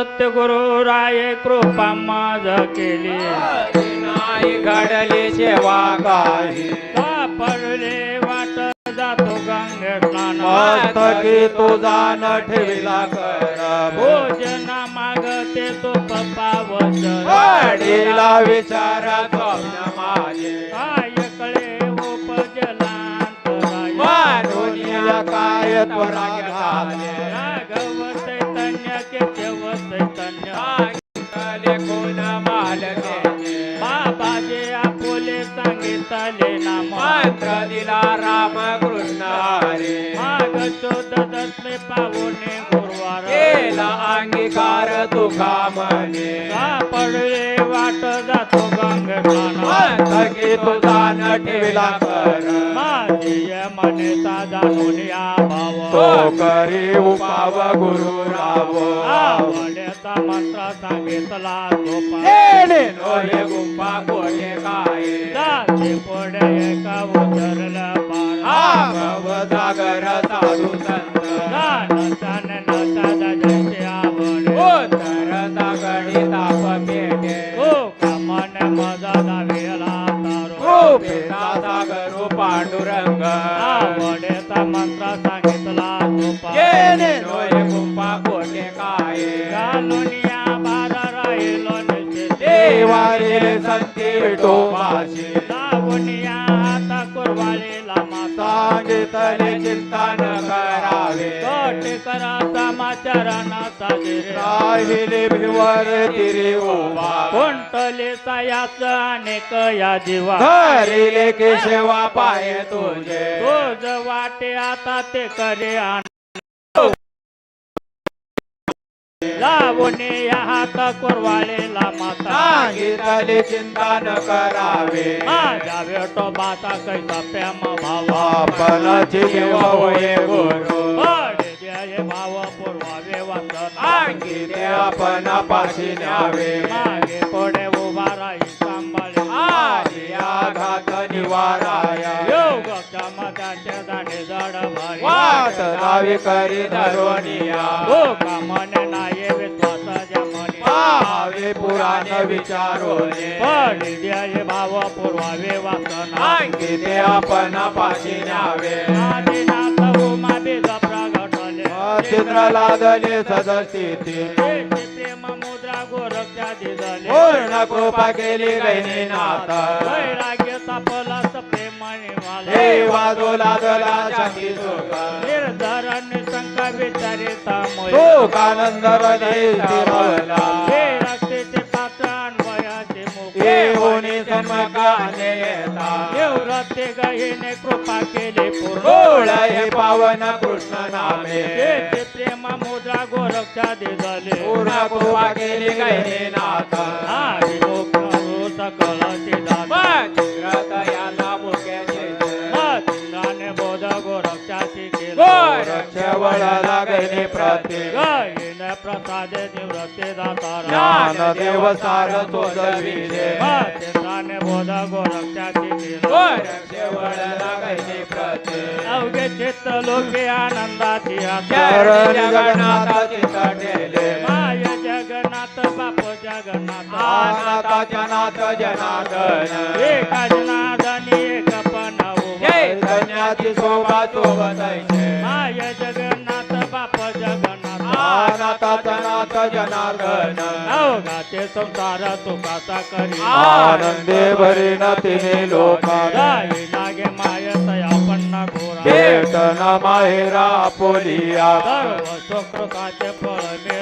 सत्यगुरु राय कृपा माझ केली. नाही घडली सेवा काही. सापडले वाट जातो गंगे स्नान मस्तकी तुझा न ठेविला कर. भोजना मागते तो पप्पा वचन वाडीला विचार माझे. काय कळे मानुनिया काय त्वरा झाले? दिला राम कृष्ण हरे। माग चोद दसमे पावणे गुरुवार। केला अंगीकार तुका म्हणे। सापडले वाट जातो गंगेस्नान मस्तकी तुझा न ठेविला कर। माझी मने जाणून या तो करी उपाव गुरु राव. आवड्याचा मंत्र सांगितला येणे नोहे गुंफा कोठे काय? जाते पुढे एका उतरला पार. जागर साधू संत. जयचे आवडे पेटे. लावूनिया हाता कुरवाळीला माता. सांगितले चिंतन करावे. कोटी करा समाचारणाचा राहिले भिवर तिरी उभा. कोणतले सायाच अनेक या जीवा धरिले केशवा पाय तुझे. रोज वाटे आता ते करे आण लावून या हात कुरवाळीला माता सांगितले चिंतन करावे. माझ्या भेटो बाता कैसा प्रेम भावा. आपणाची देव होय गुरु. भाव पूर्वावे वाचन सांगितले आपण पाशी न्यावे. मागे पुढे आधी आघात निवाराया योग क्षमताचे दाणे जड भारी. वाट रावी करी धरोनिया. हो कामने नाही विश्वासाच्या मनी पाहावे पुराण विचारोने पडी भाव पूर्वावे सांगितले आपण पाशी न्यावे. आदिनाथ उमा बीज प्रगटले. चित्र लादले सदस्थिती प्रेम मुद्रा गोरक्षा दिदले पूर्ण कृपा केली गैनी नाथ. वैराग्य तपलास प्रेमाने वाले. हे वाजो लादला शांती सुख. निर्धार निशंका विचारित सुखानंद हृदय स्थिरला हे रक्तेचे पात्र हे सन्मकाने येता निवृत्ते गहिने कृपा केले पूर्ण. हे पावन कृष्ण नामे. तेथे प्रेम मुद्रा गोरक्षा दिदले पूर्ण कृपा केली गैनी नाथ. सकळचे दान चित्रतयाला मुख्याचे वळला गैनी प्रती गहिने प्रसादे निवृत्ते दातारा ज्ञान देव सार तो जविले इंद्राने बोध गोरक्षाची प्रती अवघे चित्त लोके आनंदाची जगन्नाथ बाप जगन्नाथ. नाथाच्या नाथ जनार्दन. एक जनार्दनी एक जय धन्याची शोभा शोभतायचे माय जगन्नाथ बाप जगन्नाथ. नाथाचा नाथ जनार्दन. अवघाचे संसार तुकाचा करी. आनंदे भरी न तिने लोका जाई लागे माय तया पन्ना घोरा. भेटन माहेरा पोलिया. सर्व सुकृताचे फळ मिळाईन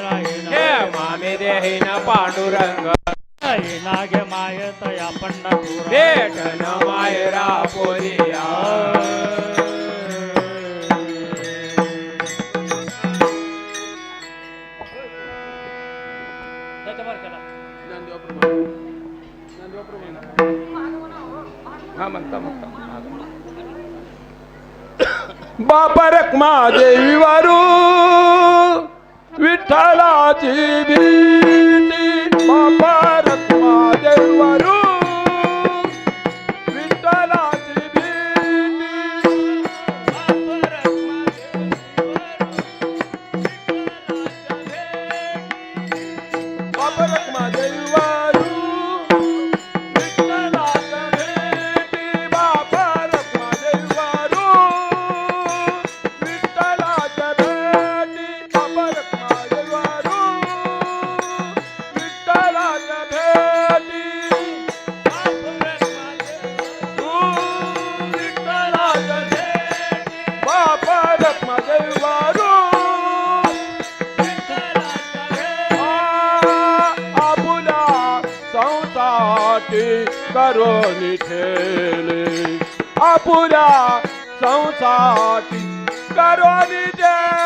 हे मामे देहीन पांडुरंग. जाई लागे माय तया पन्ना घोरा भेटन माहेरा पोलिया बापा रखमा देवी वारू विठ्ठलाची भीती बापा रखमा देवी वारू apurar. São Jorge, Carone Jair.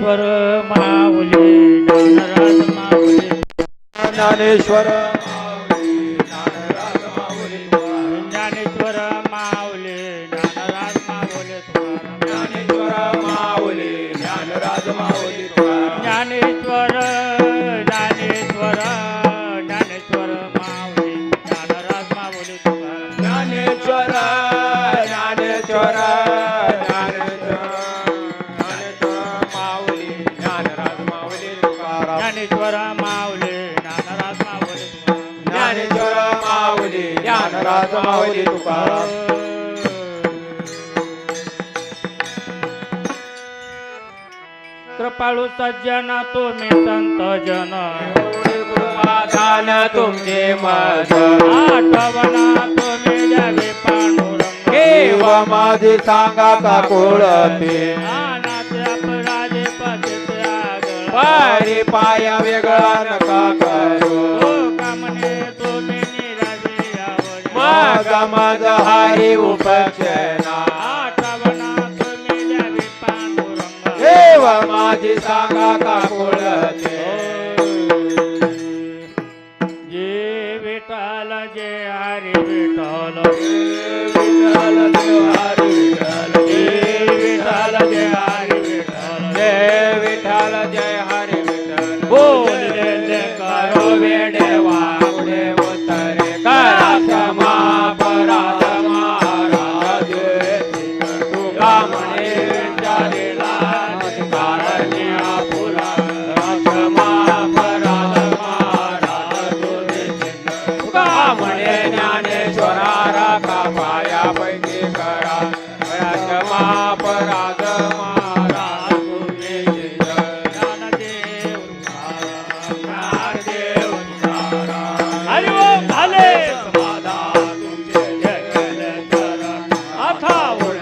Dnyaneshwar माऊली ज्ञानेश्वर कृपाळू सज्जन तुम्ही संत जन. तुमचे मज तुम्ही द्यावे पांडुर केव माझे सांगा का कोळते पारी पाया वेगळा नका करू. हो माझा माझा हारी उपचना माझी सांगा का कुळते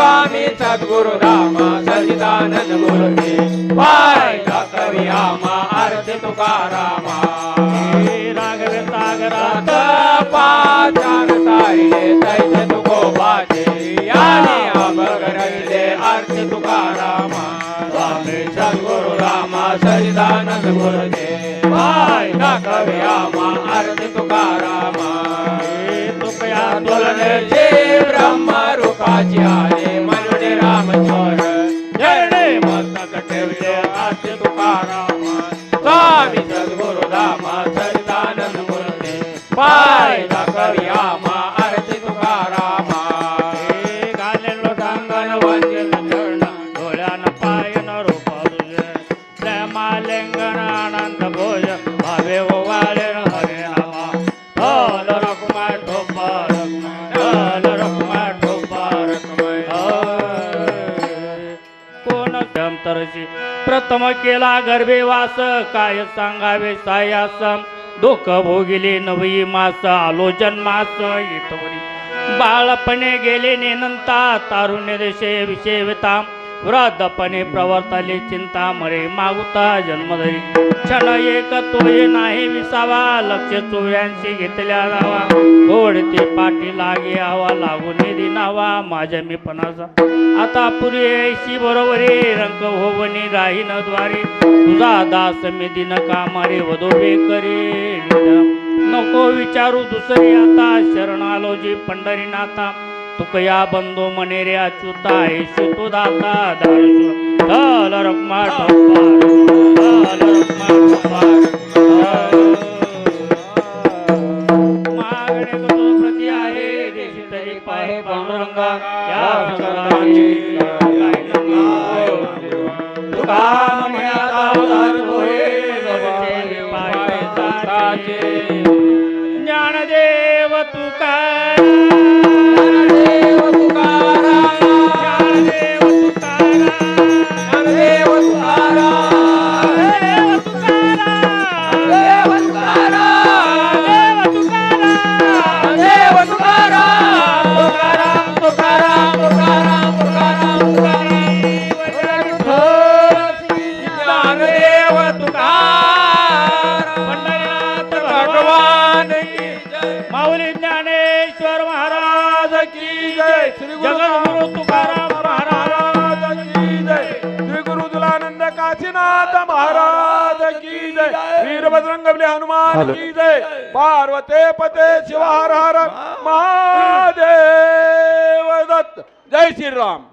स्वामी सद्गुरु रामा सचिदानंद गुरुजी पाय कवी आमा आरती तुकारामा। राघव सागरात पाचान तारिले तैसे तुकोबाचे याने अभगरले आरती तुकारामा। स्वामी सद्गुरु रामा सचिदानंद गुरुजी पाय कवी आमा आरती तुकारामा। तुकया तुलनेचे ब्रह्म रूपाची आले प्रथम केला गर्भे वास. काय सांगावे सायास? दुःख भोगिले नवी मास. आलो जन्मास इथवरी बाळपणे गेले नेनंता. तारुण्य देशे विषेविता वृद्धपणे प्रवर्तले चिंता मरे मागुता जन्मधरी क्षण एक तोय नाही विसावा लक्ष चोऱ्यांशी घेतल्या जावा ओढते पाठी लागे हवा लागून दिनावा माझ्या मी पणाचा. आता पुरी ऐशी बरोबरी रंग होवनी न द्वारे. तुझा दास मी दिन कामारे वधोवे करे नको विचारू दुसरी आता शरण आलो जी पंढरीनाथा. तुकया बंधू मने रे अच्युता ऐशु तू दाता दारू चल रक्मा चल रक्मा मागणे तो प्रती आहे देशी तरी पाहे पांडुरंगा या संकटाची तुका म्हणे आता उदार होय जगते पाय साचे ज्ञानदेव तुका हनुमान की जय। पार्वते पते शिव हर। हर महादेव दत्त। जय श्री राम।